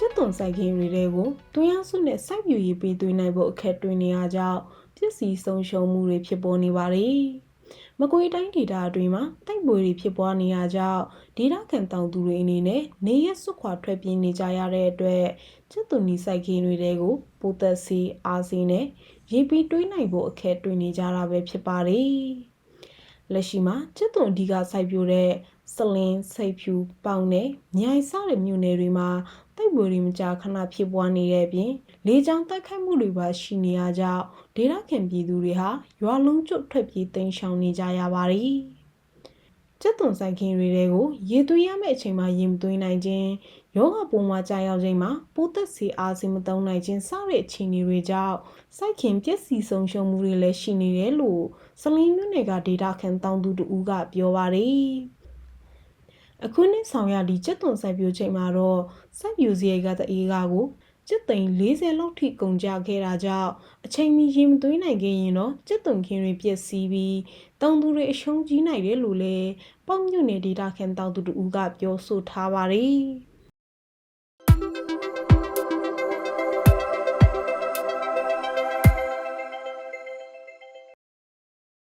စိုက်ခင်းတွေတဲကိုတွင်းရစုနဲ့စိုက်ပြူရေးပေးသွင်းနိုင်ဖို့အခက်တွေ့နေရကြောင်းပစ္စည်းဆုံးရှုံးမှုတွေဖြစ်ပေါ်နေပါတယ်။မကွေးတိုင်းဒေသအတွင်းမှာတိုက်ပွဲတွေဖြစ်ပွားနေရကြောင်းဒေသခံတောင်သူတွေအနေနဲ့နေရက်စွခွာထွက်ပြေးနေကြရတဲ့အတွက်ကျက်သွန်နီစိုက်ခင်းတွေတဲကိုပိုသက်စီအားစီနဲ့ရေးပြီးတွေးနိုင်ဖို့အခက်တွေ့နေကြတာပဲဖြစ်ပါတယ်။လက်ရှိမှာကျက်သွန်အဓိကစိုက်ပျိုးတဲ့စလင်းစိတ်ဖြူပေါင်နဲ့မြိုင်စတဲ့မြို့နယ်တွေမှာ တိုက်ပွဲတွေမကြာခဏဖြစ်ပွားနေတဲ့အပြင်လေကြောင်းတိုက်ခိုက်မှုတွေပါရှိနေရကြောင်းဒေသခံပြည်သူတွေဟာရွာလုံးကျွတ်ထွက်ပြေးတိမ်းရှောင်နေကြရပါတယ်။ကျက်သွန်ဆိုင်ခင်းတွေကိုရေသွင်းရမယ့်အချိန်မှာရေမသွင်းနိုင်ခြင်းယောဂပုံမှာကြာရောက်ခြင်းမှာပိုးသက်စီအားစီမသုံးနိုင်ခြင်းစတဲ့အခြေအနေတွေကြောင့်စိုက်ခင်ပျက်စီးဆုံးရှုံးမှုတွေလည်းရှိနေတယ်လို့စလင်းမြို့နယ်ကဒေတာခန်တောင်သူတူကပြောပါတယ်။ အခုနှစ်ဆောင်ရဒီကျက်သွန်စိုက်ပျိုးချိန်မှာတော့စိုက်ပျိုးစရိတ်ကတအေးကားကိုကျက်သိန်း40လောက်ထိကုန်ကြခဲ့တာကြောင့်အချိန်မီရေမသွင်းနိုင်ခဲ့ရင်တော့ကျက်သွန်ခင်းတွေပျက်စီးပြီးတောင်သူတွေအရှုံးကြီးနိုင်တယ်လို့လည်းပေါ့မြုပ်နယ်ဒေတာခန်တောင်သူတူကပြောဆိုထားပါတယ်။